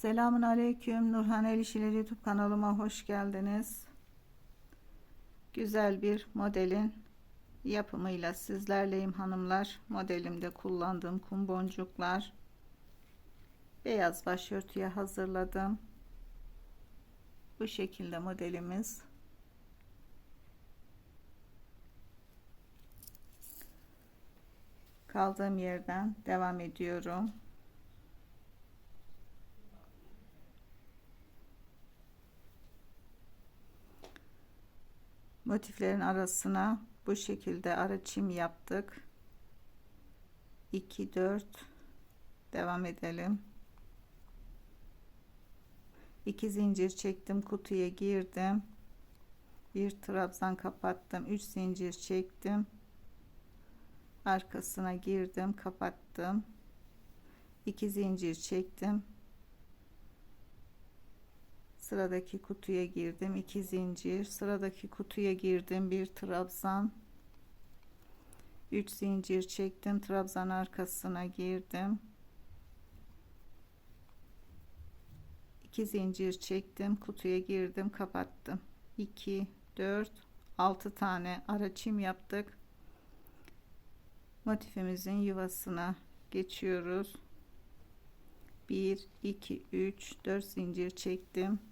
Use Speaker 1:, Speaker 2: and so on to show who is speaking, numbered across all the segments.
Speaker 1: Selamun Aleyküm Nurhan El İşileri YouTube kanalıma hoş geldiniz. Güzel bir modelin yapımıyla sizlerleyim hanımlar. Modelimde kullandığım kum boncuklar. Beyaz başörtüye hazırladım. Bu şekilde modelimiz. Kaldığım yerden devam ediyorum. Motiflerin arasına bu şekilde ara çim yaptık. 2 4 devam edelim. 2 zincir çektim kutuya girdim. Bir trabzan kapattım 3 zincir çektim. Arkasına girdim kapattım. 2 zincir çektim sıradaki kutuya girdim 2 zincir. Sıradaki kutuya girdim bir trabzan. 3 zincir çektim trabzan arkasına girdim. 2 zincir çektim kutuya girdim kapattım. 2 4 6 tane ara çim yaptık. Motifimizin yuvasına geçiyoruz. 1 2 3 4 zincir çektim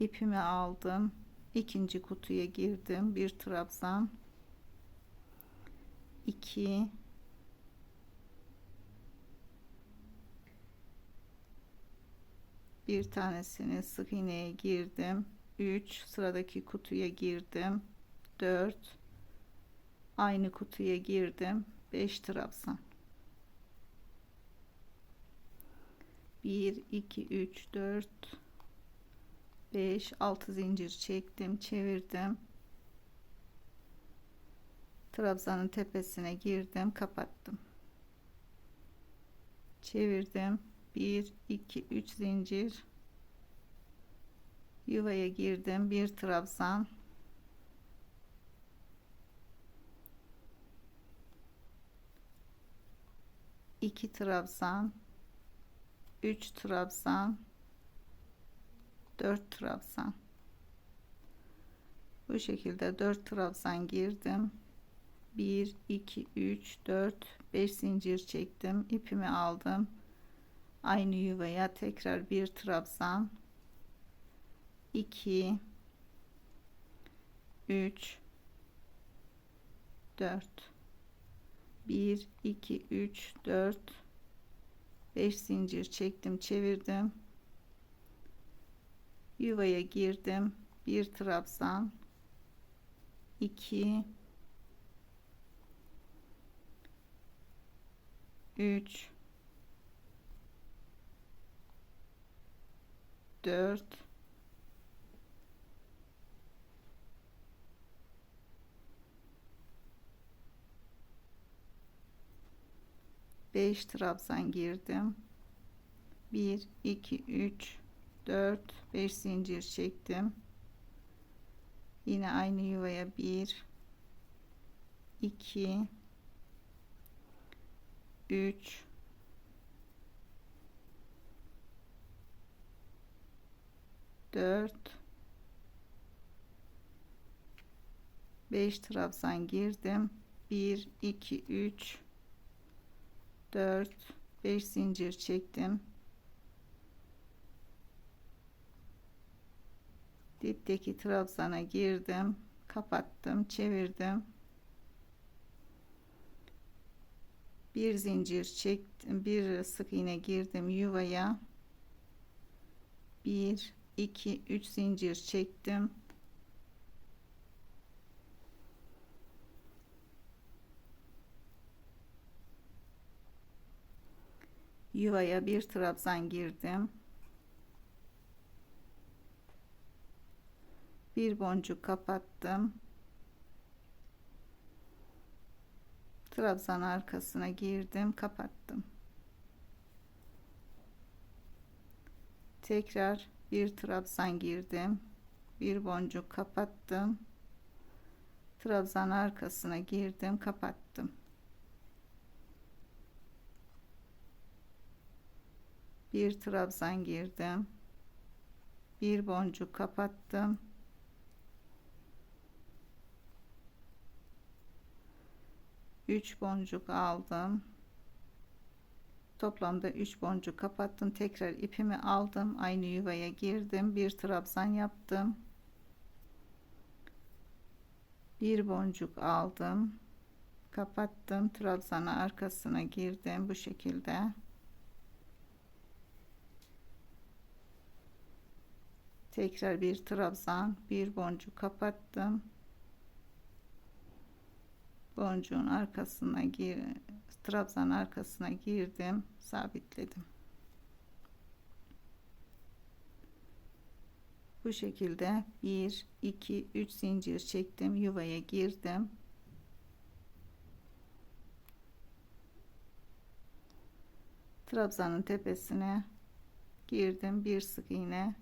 Speaker 1: ipimi aldım. İkinci kutuya girdim. Bir trabzan. 2 bir tanesini sık iğneye girdim. 3 sıradaki kutuya girdim. 4 aynı kutuya girdim. 5 trabzan. 1 2 3 4 5 6 zincir çektim çevirdim. Trabzanın tepesine girdim kapattım. Çevirdim. 1 2 3 zincir. Yuvaya girdim. Bir trabzan. İki trabzan. 3 trabzan 4 trabzan. Bu şekilde 4 trabzan girdim. 1 2 3 4 5 zincir çektim. İpimi aldım. Aynı yuvaya tekrar bir trabzan. 2 3 4 1 2 3 4 5 zincir çektim çevirdim yuvaya girdim. Bir trabzan. 2 3 4 5 trabzan girdim. 1 2 3 4 5 zincir çektim. Yine aynı yuvaya 1 2 3 4 5 trabzan girdim. 1 2 3 4 5 zincir çektim dipteki trabzana girdim kapattım çevirdim. Bir zincir çektim bir sık iğne girdim yuvaya. 1 2 3 zincir çektim. Yuvaya bir trabzan girdim bir boncuk kapattım. Trabzan arkasına girdim kapattım. Tekrar bir trabzan girdim. Bir boncuk kapattım. Trabzan arkasına girdim kapattım. Bir trabzan girdim. Bir boncuk kapattım Üç boncuk aldım. Toplamda 3 boncuk kapattım. Tekrar ipimi aldım. Aynı yuvaya girdim. Bir trabzan yaptım. Bir boncuk aldım. Kapattım. Trabzanı arkasına girdim. Bu şekilde. Tekrar bir trabzan bir boncuk kapattım boncuğun arkasına gir trabzan arkasına girdim sabitledim. Bu şekilde 1 2 3 zincir çektim yuvaya girdim. Trabzanın tepesine girdim bir sık iğne.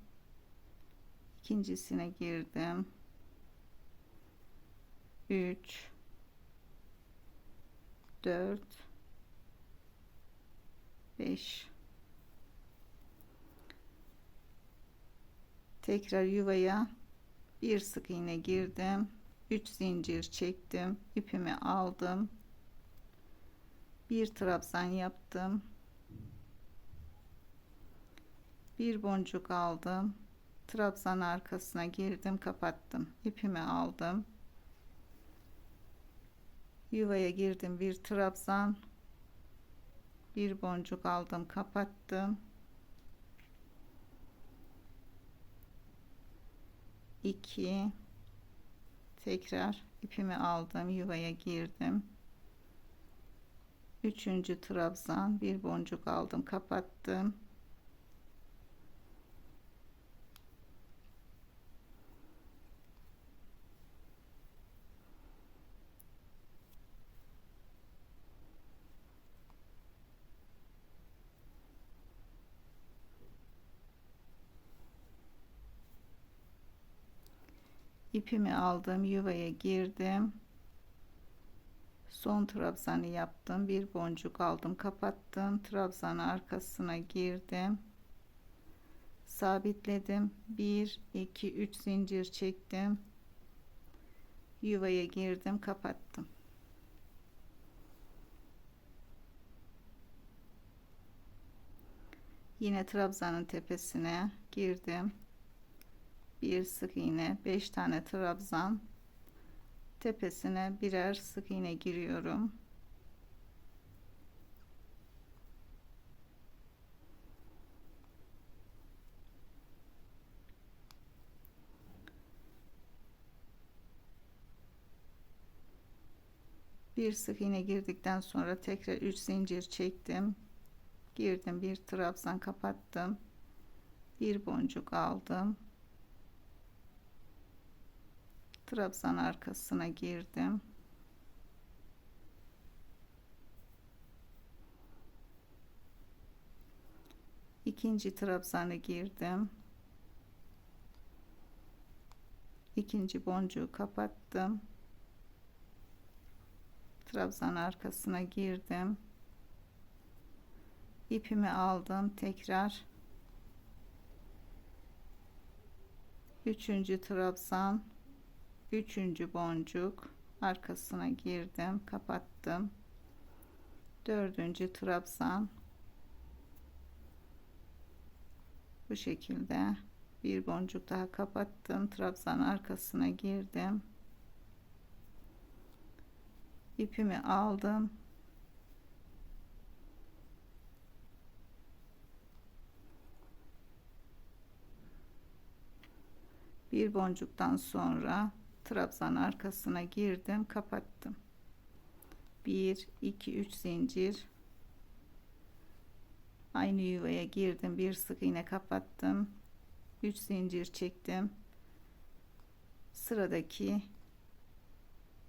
Speaker 1: İkincisine girdim. 3 4 5 tekrar yuvaya bir sık iğne girdim 3 zincir çektim ipimi aldım. Bir trabzan yaptım. Bir boncuk aldım. Trabzan arkasına girdim kapattım ipimi aldım yuvaya girdim bir trabzan. Bir boncuk aldım kapattım. 2 tekrar ipimi aldım yuvaya girdim. Üçüncü trabzan bir boncuk aldım kapattım ipimi aldım yuvaya girdim. Son trabzanı yaptım. Bir boncuk aldım kapattım. Trabzanı arkasına girdim. Sabitledim. 1 2 3 zincir çektim. Yuvaya girdim kapattım. Yine trabzanın tepesine girdim bir sık iğne 5 tane trabzan tepesine birer sık iğne giriyorum. Bir sık iğne girdikten sonra tekrar 3 zincir çektim. Girdim bir trabzan kapattım. Bir boncuk aldım trabzan arkasına girdim. İkinci trabzanı girdim. İkinci boncuğu kapattım. Trabzan arkasına girdim. İpimi aldım tekrar. Üçüncü trabzan üçüncü boncuk. Arkasına girdim kapattım. Dördüncü trabzan. Bu şekilde bir boncuk daha kapattım. Trabzan arkasına girdim. İpimi aldım. Bir boncuktan sonra trabzan arkasına girdim kapattım. 1 2 3 zincir. Aynı yuvaya girdim bir sık iğne kapattım. 3 zincir çektim. Sıradaki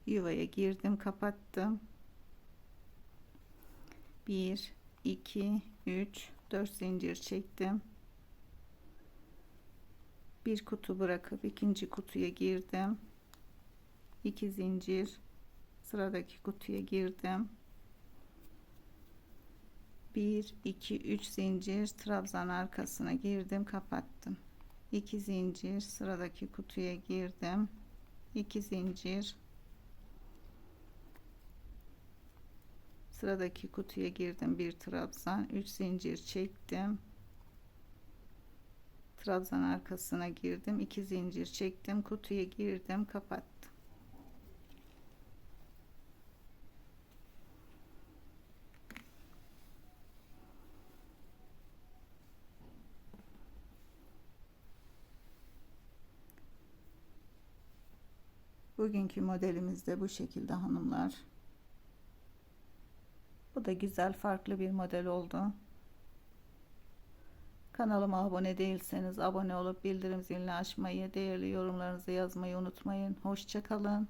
Speaker 1: yuvaya girdim kapattım. 1 2 3 4 zincir çektim. Bir kutu bırakıp ikinci kutuya girdim 2 zincir. Sıradaki kutuya girdim. 1 2 3 zincir. Trabzan arkasına girdim kapattım. 2 zincir. Sıradaki kutuya girdim. 2 zincir. Sıradaki kutuya girdim bir trabzan 3 zincir çektim. Trabzan arkasına girdim 2 zincir çektim kutuya girdim kapattım Bugünkü modelimiz de bu şekilde hanımlar. Bu da güzel farklı bir model oldu. Kanalıma abone değilseniz abone olup bildirim zilini açmayı, değerli yorumlarınızı yazmayı unutmayın. Hoşçakalın.